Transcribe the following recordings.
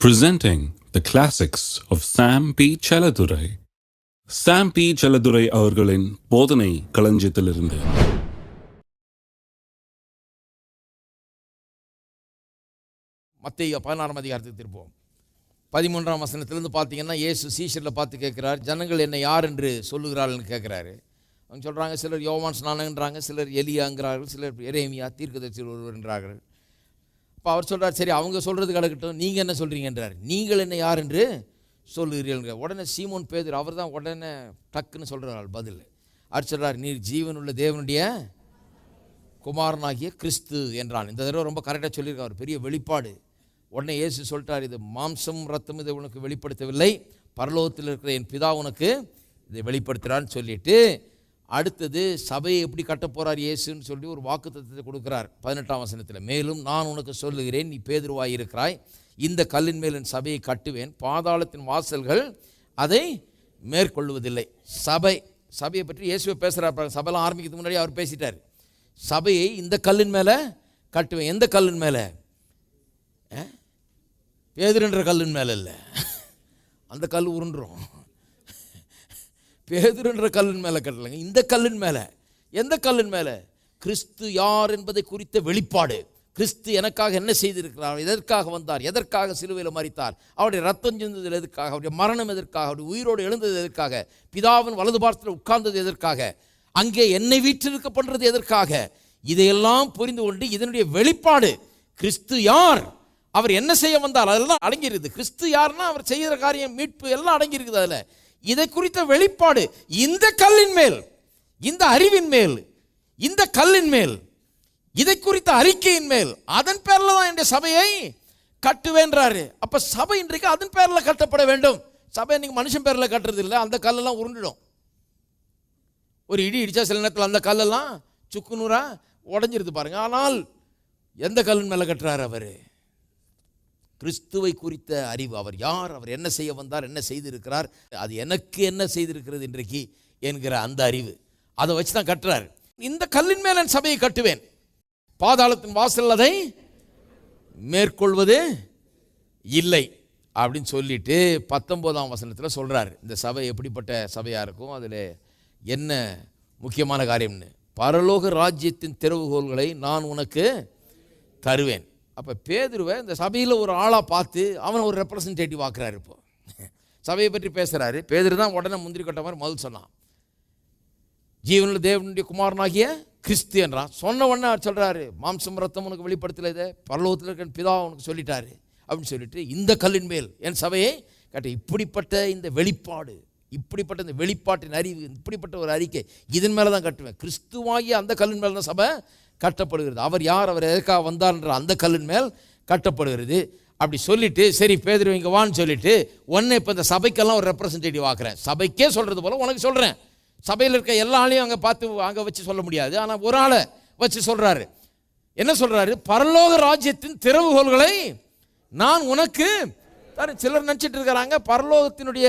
presenting the classics of Sam P. Chaladurai. Sam P. Chaladurai அவர்களின் போதனை களஞ்சியத்திலிருந்து மத்திய பதினாறாம் அதிகாரத்துக்கு திருப்போம் பதிமூன்றாம் வசனத்திலேருந்து பார்த்தீங்கன்னா இயேசு சீஷரில் பார்த்து கேட்குறார் ஜனங்கள் என்னை யார் என்று சொல்லுகிறாள்னு கேட்குறாரு அவங்க சொல்கிறாங்க சிலர் யோவான் ஸ்நானன்றாங்க சிலர் எலியாங்கிறார்கள் சிலர் எரேமியா தீர்க்கதரிசி ஒருவர்ன்றார்கள் இப்போ அவர் சொல்கிறார் சரி அவங்க சொல்கிறது கிடக்கட்டும் நீங்கள் என்ன சொல்கிறீங்கன்றார் நீங்கள் என்ன யார் என்று சொல்லுகிறீர்கள். உடனே சீமோன் பேதர் அவர் தான் உடனே டக்குன்னு சொல்கிறார் பதில். அவர் சொல்கிறார் நீர் ஜீவனுள்ள தேவனுடைய குமாரனாகிய கிறிஸ்து என்றான். இந்த தடவை ரொம்ப கரெக்டாக சொல்லியிருக்கார். பெரிய வெளிப்பாடு. உடனே இயேசு சொல்லிட்டார் இது மாம்சம் ரத்தம் இதை உனக்கு வெளிப்படுத்தவில்லை. பரலோகத்தில் இருக்கிற என் பிதா உனக்கு இதை வெளிப்படுத்துகிறான்னு சொல்லிட்டு அடுத்தது சபையை எப்படி கட்டப்போகிறார் இயேசுன்னு சொல்லி ஒரு வாக்குத்தத்தத்தை கொடுக்குறார். பதினெட்டாம் வசனத்தில் மேலும் நான் உனக்கு சொல்லுகிறேன் நீ பேதுருவாயிருக்கிறாய் இந்த கல்லின் மேல் என் சபையை கட்டுவேன். பாதாளத்தின் வாசல்கள் அதை மேற்கொள்வதில்லை சபை சபையை பற்றி இயேசுவை பேசுகிறார் பாருங்க. சபைலாம் ஆரம்பிக்கிறதுக்கு முன்னாடி அவர் பேசிட்டார். சபையை இந்த கல்லின் மேலே கட்டுவேன். எந்த கல்லின் மேலே? பேதுருன்ற கல்லின் மேலே இல்லை. அந்த கல் உருண்டுரும். பேதுருன்ற கல்லின் மேலே கட்டலைங்க. இந்த கல்லின் மேலே. எந்த கல்லின் மேலே? கிறிஸ்து யார் என்பதை குறித்த வெளிப்பாடு. கிறிஸ்து எனக்காக என்ன செய்திருக்கிறார்? எதற்காக வந்தார்? எதற்காக சிலுவையில் மறித்தார் அவருடைய ரத்தம் சிந்தது எதற்காக? அவருடைய மரணம் எதற்காக? அவருடைய உயிரோடு எழுந்தது எதற்காக? பிதாவின் வலது பாரத்தில் உட்கார்ந்தது எதற்காக? அங்கே என்னை வீற்றிருக்க பண்ணுறது எதற்காக? இதையெல்லாம் புரிந்து கொண்டு இதனுடைய வெளிப்பாடு கிறிஸ்து யார்? அவர் என்ன செய்ய வந்தார்? அதெல்லாம் அடங்கியிருக்குது. கிறிஸ்து யாருன்னா அவர் செய்கிற காரியம் மீட்பு எல்லாம் அடங்கியிருக்குது அதில். இதை குறித்த வெளிப்பாடு இந்த கல்லின் மேல் இந்த அறிவின் மேல் இந்த கல்லின் மேல் இதை குறித்த அறிக்கையின் மேல் அதன் பேரில் தான் என்னுடைய சபையை கட்டுவேன்றாரு அப்போ சபை இன்றைக்கு அதன் பேரில் கட்டப்பட வேண்டும். சபை இன்னைக்கு மனுஷன் பேரில் கட்டுறது இல்லை அந்த கல்லெல்லாம் உருண்டுடும். ஒரு இடி இடித்தா சில நேரத்தில் அந்த கல்லெல்லாம் சுக்குநூறாக உடஞ்சிருது பாருங்க. ஆனால் எந்த கல்லின் மேலே கட்டுறாரு அவர்? கிறிஸ்துவை குறித்த அறிவு. அவர் யார்? அவர் என்ன செய்ய வந்தார்? என்ன செய்திருக்கிறார்? அது எனக்கு என்ன செய்திருக்கிறது இன்றைக்கு என்கிற அந்த அறிவு. அதை வச்சு தான் கட்டுறாரு. இந்த கல்லின் மேல் நான் சபையை கட்டுவேன். பாதாளத்தின் வாசல் அதை மேற்கொள்வது இல்லை அப்படின்னு சொல்லிட்டு பத்தொன்பதாம் வசனத்தில் சொல்கிறார் இந்த சபை எப்படிப்பட்ட சபையாக இருக்கும்? அதில் என்ன முக்கியமான காரியம்னு? பரலோக ராஜ்யத்தின் திறவுகோல்களை நான் உனக்கு தருவேன். அப்போ பேதுருவை இந்த சபையில் ஒரு ஆளாக பார்த்து அவனை ஒரு ரெப்ரசன்டேட்டிவ் ஆக்குறாரு இப்போ. சபையை பற்றி பேசுகிறாரு பேதுரு தான் உடனே முந்திரி கொட்ட மாதிரி முதல் சொன்னான். ஜீவனில் தேவனுடைய குமாரனாகிய கிறிஸ்து என்றான் சொன்ன உடனே அவர் சொல்கிறாரு மாம்சம் ரத்தம் உனக்கு வெளிப்படுத்தல இதை. பரலோகத்தில் இருக்கிற பிதா உனக்கு சொல்லிட்டாரு. அப்படின்னு சொல்லிட்டு இந்த கல்லின் மேல் என் சபையை கட்ட இப்படிப்பட்ட இந்த வெளிப்பாடு இப்படிப்பட்ட இந்த வெளிப்பாட்டின் அறிவு இப்படிப்பட்ட ஒரு அறிக்கை இதன் மேலே தான் கட்டுவேன். கிறிஸ்துவாகிய அந்த கல்லின் மேல் தான் சபை கட்டப்படுகிறது. அவர் யார்? அவர் எதுக்காக வந்தார்ன்ற அந்த கல்லின் மேல் கட்டப்படுகிறது. அப்படி சொல்லிவிட்டு சரி பேதுரு இங்கே வான்னு சொல்லிவிட்டு உன்னை இப்போ இந்த சபைக்கெல்லாம் ஒரு ரெப்ரசன்டேட்டிவ் ஆக்குறேன். சபைக்கே சொல்கிறது போல் உனக்கு சொல்கிறேன் சபையில் இருக்க எல்லா ஆளையும் அங்கே பார்த்து அங்கே வச்சு சொல்ல முடியாது. ஆனால் ஒரு ஆளை வச்சு சொல்கிறாரு என்ன சொல்கிறாரு பரலோக ராஜ்யத்தின் திறவுகோல்களை நான் உனக்கு தரேன் சிலர் நினச்சிட்டு இருக்கிறாங்க பரலோகத்தினுடைய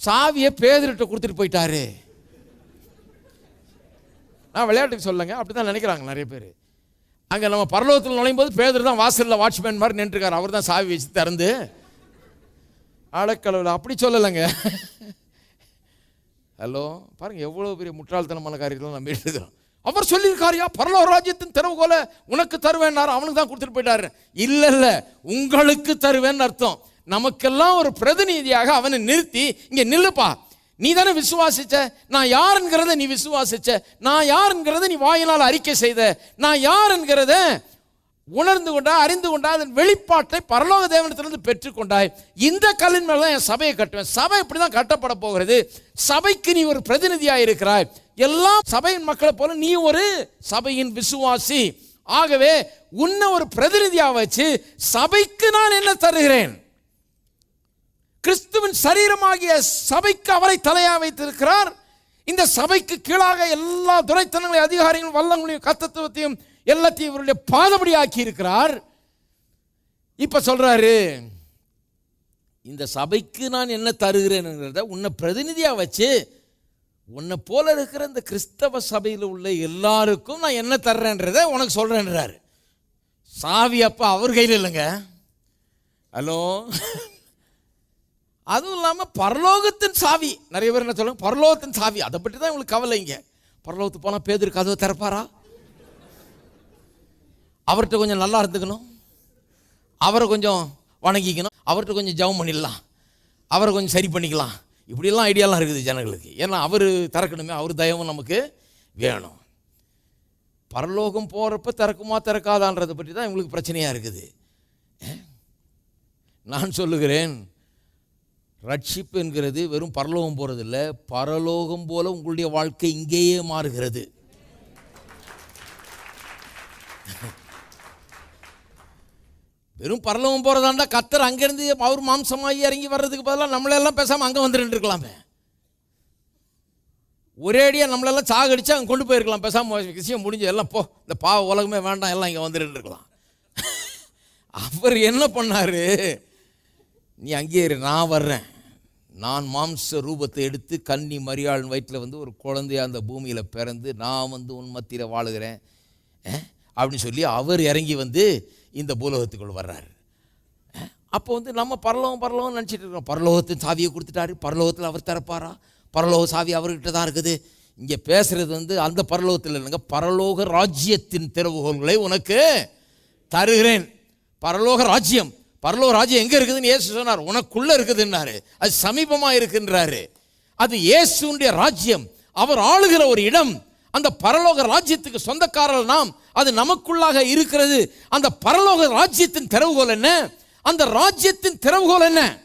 சாவியை பேதர்கிட்ட கொடுத்துட்டு போயிட்டாரு. நான் விளையாட்டுக்கு சொல்லுங்க அப்படி தான் நினைக்கிறாங்க நிறைய பேர். அங்கே நம்ம பரலோகத்தில் நுழையும் போது பேதர் தான் வாசலில் வாட்ச்மேன் மாதிரி நின்றுருக்கார். அவர் தான் சாவி வச்சு திறந்து. ஆழக்கலவில் அப்படி சொல்லலைங்க. ஹலோ பாருங்கள் எவ்வளோ பெரிய முட்டாள்தனமான காரியத்தில் நம்ம இருக்கிறோம் அவர் சொல்லியிருக்காரியா பரலோக ராஜ்யத்தின் திறவுகோல உனக்கு தருவேன்னார் அவனுக்கு தான் கொடுத்துட்டு போயிட்டாரு. இல்லை இல்லை உங்களுக்கு தருவேன்னு அர்த்தம். நமக்கெல்லாம் ஒரு பிரதிநிதியாக அவனை நிறுத்தி இங்கே நில்லுப்பா. நீ தானே விசுவாசிச்ச? நான் யாருங்கிறத நீ விசுவாசிச்ச? நான் யாருங்கிறத நீ வாயினால் அறிக்கை செய்த? நான் யாருங்கிறத உணர்ந்து கொண்டா அறிந்து கொண்டா அதன் வெளிப்பாட்டை பரலோக தேவனத்திலிருந்து பெற்றுக்கொண்டாய் இந்த கல்லின் மேலே தான் என் சபையை கட்டுவேன். சபை இப்படி தான் கட்டப்பட போகிறது. சபைக்கு நீ ஒரு பிரதிநிதியாக இருக்கிறாய். எல்லா சபையின் மக்களை போல நீ ஒரு சபையின் விசுவாசி. ஆகவே உன்னை ஒரு பிரதிநிதியாக வச்சு சபைக்கு நான் என்ன தருகிறேன்? கிறிஸ்துவின் சரீரமாகிய சபைக்கு அவரை தலையாக வைத்திருக்கிறார். இந்த சபைக்கு கீழாக எல்லா துறைத்தனங்களையும் அதிகாரிகளும் வல்லங்களையும் கத்தத்துவத்தையும் எல்லாத்தையும் இவருடைய பாதபடி ஆக்கி இருக்கிறார். இப்ப சொல்றாரு இந்த சபைக்கு நான் என்ன தருகிறேன்ங்கிறத உன்னை பிரதிநிதியாக வச்சு உன்னை போல இருக்கிற இந்த கிறிஸ்தவ சபையில் உள்ள எல்லாருக்கும் நான் என்ன தர்றேன்றதை உனக்கு சொல்கிறேன்றார் சாவி அப்பா அவர் கையில் இல்லைங்க. ஹலோ? அதுவும் இல்லாமல் பரலோகத்தின் சாவி. நிறைய பேர் என்ன சொல்லுங்க பரலோகத்தின் சாவி. அதை பற்றி தான் இவங்களுக்கு கவலை இங்கே. பரலோகத்துக்கு போனால் பேதர் கதவை திறப்பாரா? அவர்கிட்ட கொஞ்சம் நல்லா இருந்துக்கணும். அவரை கொஞ்சம் வணங்கிக்கணும். அவர்கிட்ட கொஞ்சம் ஜெபம் பண்ணிடலாம். அவரை கொஞ்சம் சரி பண்ணிக்கலாம். இப்படிலாம் ஐடியாலாம் இருக்குது ஜனங்களுக்கு. ஏன்னா அவர் திறக்கணுமே. அவர் தயவும் நமக்கு வேணும். பரலோகம் போகிறப்ப திறக்குமா திறக்காதான்றதை பற்றி தான் இவங்களுக்கு பிரச்சனையாக இருக்குது. நான் சொல்லுகிறேன். ரட்சிப்பு என்கிறது வெறும் பரலோகம் போகிறதில்ல பரலோகம் போல உங்களுடைய வாழ்க்கை இங்கேயே மாறுகிறது. வெறும் பரலோகம் போகிறதாண்டா கத்தர் அங்கேருந்து அவர் மாம்சமாகி இறங்கி வர்றதுக்கு பதிலாக நம்மளெல்லாம் பேசாமல் அங்கே வந்துட்டு இருக்கலாமே. ஒரேடியாக நம்மளெல்லாம் சாகடிச்சு அங்கே கொண்டு போயிருக்கலாம். பேசாமல் விஷயம் முடிஞ்சு எல்லாம் போ இந்த பாவ உலகமே வேண்டாம் எல்லாம் இங்கே வந்துட்டு இருக்கலாம். அவர் என்ன பண்ணார்? நீ அங்கேயே இரு நான் வர்றேன். நான் மாம்ச ரூபத்தை எடுத்து கன்னி மரியாள் வயிற்றில் வந்து ஒரு குழந்தைய அந்த பூமியில் பிறந்து நான் வந்து உன் மத்தியில் வாழுகிறேன். அப்படின்னு சொல்லி அவர் இறங்கி வந்து இந்த பூலோகத்துக்குள் வர்றாரு. அப்போ வந்து நம்ம பரலோகம் பரலோகம் நினச்சிட்டு இருக்கோம் பரலோகத்தின் சாவியை கொடுத்துட்டாரு. பரலோகத்தில் அவர் திறப்பாரா? பரலோக சாவி அவர்கிட்ட தான் இருக்குது. இங்கே பேசுகிறது வந்து அந்த பரலோகத்தில் இல்லைங்க பரலோக ராஜ்யத்தின் திறவுகோள்களை உனக்கு தருகிறேன். பரலோக ராஜ்யம். பரலோ ராஜ்யம் எங்கே இருக்குதுன்னு இயேசு சொன்னார். உனக்குள்ளே இருக்குதுன்னாரு. அது சமீபமாக இருக்குன்றாரு அது இயேசுடைய ராஜ்யம். அவர் ஆளுகிற ஒரு இடம். அந்த பரலோக ராஜ்யத்துக்கு சொந்தக்காரர் நாம். அது நமக்குள்ளாக இருக்கிறது. அந்த பரலோக ராஜ்யத்தின் திறவுகோல் என்ன? அந்த ராஜ்யத்தின் திறவுகோல் என்ன?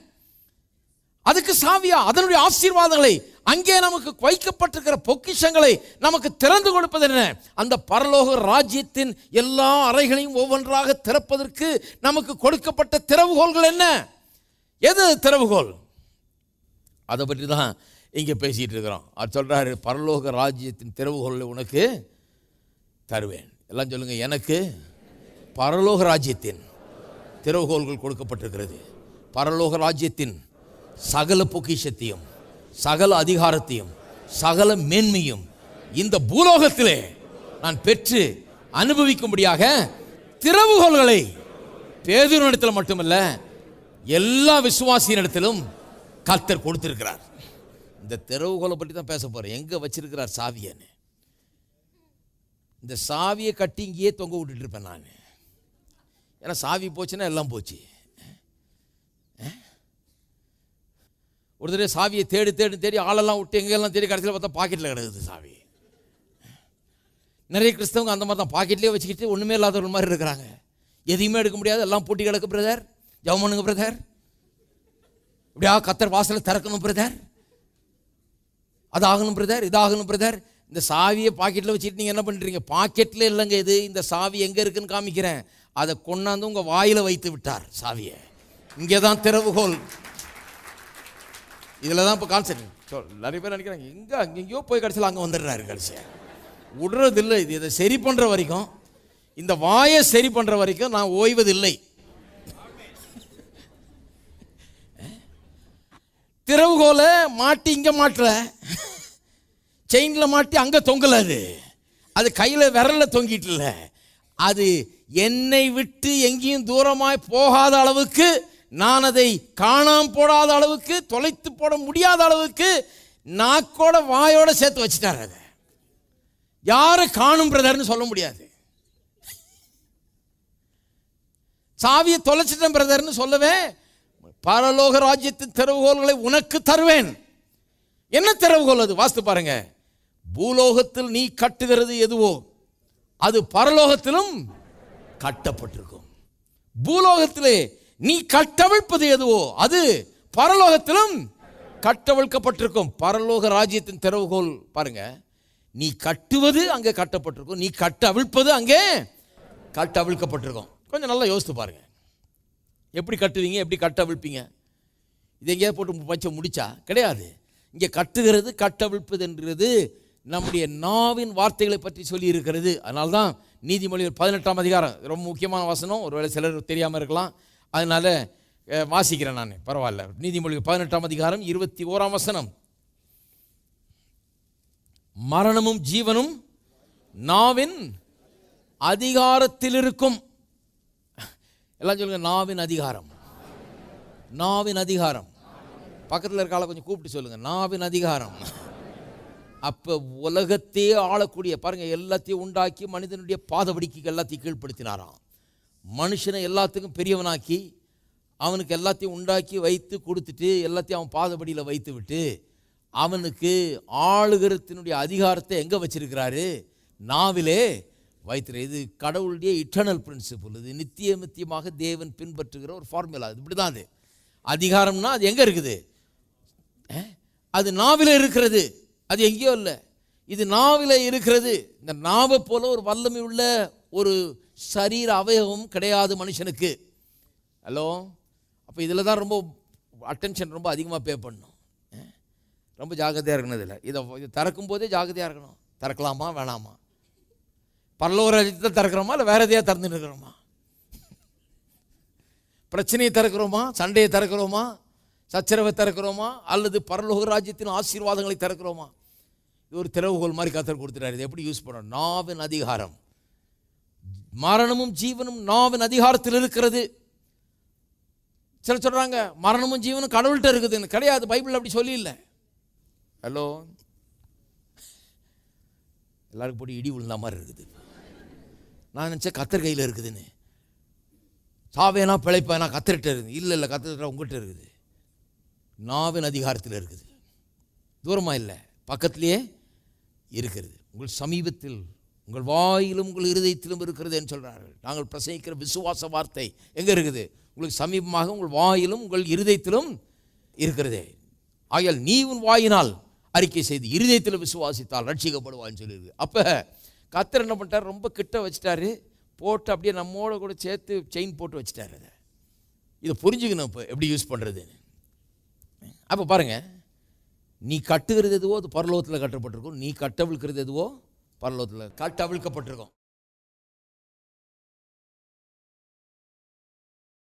அதுக்கு சாவியா? அதனுடைய ஆசீர்வாதங்களை. அங்கே நமக்கு வைக்கப்பட்டிருக்கிற பொக்கிஷங்களை நமக்கு திறந்து கொடுப்பது என்ன? அந்த பரலோக ராஜ்யத்தின் எல்லா அறைகளையும் ஒவ்வொன்றாக திறப்பதற்கு நமக்கு கொடுக்கப்பட்ட திறவுகோல்கள் என்ன? எது திறவுகோல் அதை பற்றி தான் இங்கே பேசிகிட்டு இருக்கிறோம். அது சொல்கிறாரு பரலோக ராஜ்யத்தின் திறவுகோலை உனக்கு தருவேன். எல்லாம் சொல்லுங்கள் எனக்கு பரலோக ராஜ்யத்தின் திறவுகோல்கள் கொடுக்கப்பட்டிருக்கிறது. பரலோக ராஜ்யத்தின் சகல பொக்கிஷத்தையும் சகல அதிகாரத்தையும் சகல மேன்மையும் இந்த பூலோகத்திலே நான் பெற்று அனுபவிக்கும்படியாக திறவுகோள்களை பேதுருவனிடத்தில் மட்டுமல்ல எல்லா விசுவாசியினிடத்திலும் கத்தர் கொடுத்திருக்கிறார். இந்த திறவுகோலை பற்றி தான் பேச போகிறேன் எங்கே வச்சிருக்கிறார் சாவியன்னு? இந்த சாவியை கட்டி இங்கேயே தொங்க விட்டுட்டு இருப்பேன் நான். ஏன்னா சாவி போச்சுன்னா எல்லாம் போச்சு. ஒரு தடவை சாவியை தேடி தேடி தேடி ஆளெல்லாம் விட்டு எங்கெல்லாம் தேடி கடைசியில் பார்த்தா பாக்கெட்டில் கிடக்குது சாவி. நிறைய கிறிஸ்தவங்க அந்த மாதிரி தான் பாக்கெட்லேயே வச்சுக்கிட்டு ஒன்றுமே இல்லாதவர்கள் மாதிரி இருக்கிறாங்க. எதையுமே எடுக்க முடியாது. எல்லாம் பூட்டி கிடக்கு பிரதர் ஜவமனுங்க பிரதர் இப்படியா கத்தர் வாசலை திறக்கணும் பிரதர் அது ஆகணும் பிரதர் இதாகணும் பிரதர் இந்த சாவியை பாக்கெட்டில் வச்சுட்டு நீங்கள் என்ன பண்ணுறீங்க பாக்கெட்டில் இல்லைங்க இது. இந்த சாவி எங்கே இருக்குன்னு காமிக்கிறேன். அதை கொண்டாந்து உங்கள் வாயில் வைத்து விட்டார் சாவியை. இங்கே தான் திறவுகோல். இதில் தான் இப்போ கான்சென்ட் நிறைய பேர் நினைக்கிறாங்க எங்கே அங்கெங்கேயோ போய் கடைசியில் அங்கே வந்துடுறாரு கடைசியாக விடுறதில்லை இது இதை சரி பண்ணுற வரைக்கும் இந்த வாயை சரி பண்ணுற வரைக்கும் நான் ஓய்வதில்லை. திறவுகோலை மாட்டி இங்கே மாட்டுற. செயினில் மாட்டி அங்கே தொங்கலை அது. அது கையில் விரலில் தொங்கிட்டு அது என்னை விட்டு எங்கேயும் தூரமாய் போகாத அளவுக்கு நான் அதை காணாம போடாத அளவுக்கு தொலைத்து போட முடியாத அளவுக்கு நாக்கோட வாயோட சேர்த்து வச்சுட்டார் அதை. யாரும் காணும் பிரதர்னு சொல்ல முடியாது. சாவியை தொலைச்சிட்டேன் பிரதர்னு சொல்லவே பரலோக ராஜ்யத்தின் திறவுகோள்களை உனக்கு தருவேன். என்ன திறவுகோல் அது? வாஸ்து பாருங்க. பூலோகத்தில் நீ கட்டுகிறது எதுவோ அது பரலோகத்திலும் கட்டப்பட்டிருக்கும். பூலோகத்திலே நீ கட்டவிழ்ப்பது எதுவோ? அது பரலோகத்திலும் கட்டவிழ்க்கப்பட்டிருக்கும். பரலோக ராஜ்யத்தின் திறவுகோல் பாருங்க. நீ கட்டுவது அங்கே கட்டப்பட்டிருக்கும். நீ கட்டவிழ்ப்பது அங்கே கட்டவிழ்க்கப்பட்டிருக்கும். கொஞ்சம் நல்லா யோசித்து பாருங்க. எப்படி கட்டுவீங்க? எப்படி கட்டவிழ்ப்பீங்க? இது எங்கேயாவது போட்டு வச்ச முடிச்சா? கிடையாது. இங்கே கட்டுகிறது கட்டவிழ்ப்பது என்றது நம்முடைய நாவின் வார்த்தைகளை பற்றி சொல்லி இருக்கிறது அதனால்தான் நீதிமொழிகள் பதினெட்டாம் அதிகாரம் ரொம்ப முக்கியமான வசனம். ஒருவேளை சிலர் தெரியாமல் இருக்கலாம். அதனால் வாசிக்கிறேன் நான். பரவாயில்ல. நீதிமொழி பதினெட்டாம் அதிகாரம் இருபத்தி ஓராம் வசனம். மரணமும் ஜீவனும் நாவின் அதிகாரத்தில் இருக்கும் எல்லாம் சொல்லுங்க நாவின் அதிகாரம். நாவின் அதிகாரம். பக்கத்தில் இருக்க ஆளை கொஞ்சம் கூப்பிட்டு சொல்லுங்க. நாவின் அதிகாரம். அப்போ உலகத்தையே ஆளக்கூடிய பாருங்க எல்லாத்தையும் உண்டாக்கி மனிதனுடைய பாதவடிக்கு எல்லாத்தையும் கீழ்ப்படுத்தினாராம். மனுஷனை எல்லாத்துக்கும் பெரியவனாக்கி அவனுக்கு எல்லாத்தையும் உண்டாக்கி வைத்து கொடுத்துட்டு எல்லாத்தையும் அவன் பாதபடியில் வைத்து விட்டு அவனுக்கு ஆளுகிறத்தினுடைய அதிகாரத்தை எங்கே வச்சிருக்கிறாரு? நாவிலே வைத்திரு. இது கடவுளுடைய இட்டர்னல் பிரின்சிபிள் இது நித்திய நித்தியமாக தேவன் பின்பற்றுகிற ஒரு ஃபார்முலா இது இப்படி தான் அது. அதிகாரம்னா அது எங்கே இருக்குது? அது நாவில் இருக்கிறது. அது எங்கேயோ இல்லை. இது நாவில் இருக்கிறது. இந்த நாவை போல ஒரு வல்லமை உள்ள ஒரு சரீர அவயவம் கிடையாது மனுஷனுக்கு. ஹலோ அப்போ இதில் தான் ரொம்ப அட்டென்ஷன் ரொம்ப அதிகமாக பே பண்ணணும். ரொம்ப ஜாக்கிரதையாக இருக்கணும் இதில். இதை இதை திறக்கும் போதே ஜாக்கிரதையாக இருக்கணும். திறக்கலாமா வேணாமா? பரலோக ராஜ்யத்தை திறக்கிறோமா இல்லை வேறு எதையாக திறந்துட்டு இருக்கிறோமா? பிரச்சனையை திறக்கிறோமா சண்டையை திறக்கிறோமா சச்சரவை திறக்கிறோமா அல்லது பரலோக ராஜ்யத்தின் ஆசீர்வாதங்களை திறக்கிறோமா? இது ஒரு திறவுகோல் மாதிரி கத்தர் கொடுத்துட்டாரு. இதை எப்படி யூஸ் பண்ணணும்? நாவின் அதிகாரம். மரணமும் ஜீவனும் நாவின் அதிகாரத்தில் இருக்கிறது. சிலர் சொல்றாங்க மரணமும் ஜீவனும் கடவுள்கிட்ட இருக்குது கிடையாது பைபிள் அப்படி சொல்லி இல்லை ஹலோ எல்லாருக்கும் போட்டு இடி விழுந்த மாதிரி இருக்குது. நான் நினச்சேன் கத்தர் கையில் இருக்குதுன்னு. சாவேனா பிழைப்பேனா கத்தர்கிட்ட இருக்குது. இல்லை இல்லை கத்தர் உங்கள்கிட்ட இருக்குது. நாவின் அதிகாரத்தில் இருக்குது. தூரமாக இல்லை பக்கத்திலேயே இருக்கிறது. உங்கள் சமீபத்தில் உங்கள் வாயிலும் உங்கள் இருதயத்திலும் இருக்கிறது என்று சொல்கிறார்கள் நாங்கள் பிரசங்கிக்கிற விசுவாச வார்த்தை எங்கே இருக்குது? உங்களுக்கு சமீபமாக உங்கள் வாயிலும் உங்கள் இருதயத்திலும் இருக்கிறதே. ஆகையால் நீ உன் வாயினால் அறிக்கை செய்து இருதயத்தில் விசுவாசித்தால் ரட்சிக்கப்படுவான்னு சொல்லியிருக்கு. அப்போ கத்தர் என்ன பண்ணிட்டார்? ரொம்ப கிட்ட வச்சுட்டாரு. போட்டு அப்படியே நம்மோட கூட சேர்த்து செயின் போட்டு வச்சுட்டாரு அதை. இதை புரிஞ்சுக்கணும் இப்போ எப்படி யூஸ் பண்ணுறதுன்னு அப்போ பாருங்க. நீ கட்டுகிறது எதுவோ அது பரலோகத்தில் கட்டப்பட்டிருக்கும். நீ கட்டவிழ்க்கிறது எதுவோ பரலோகத்தில் கட்டவிழ்க்கப்பட்டிருக்கும்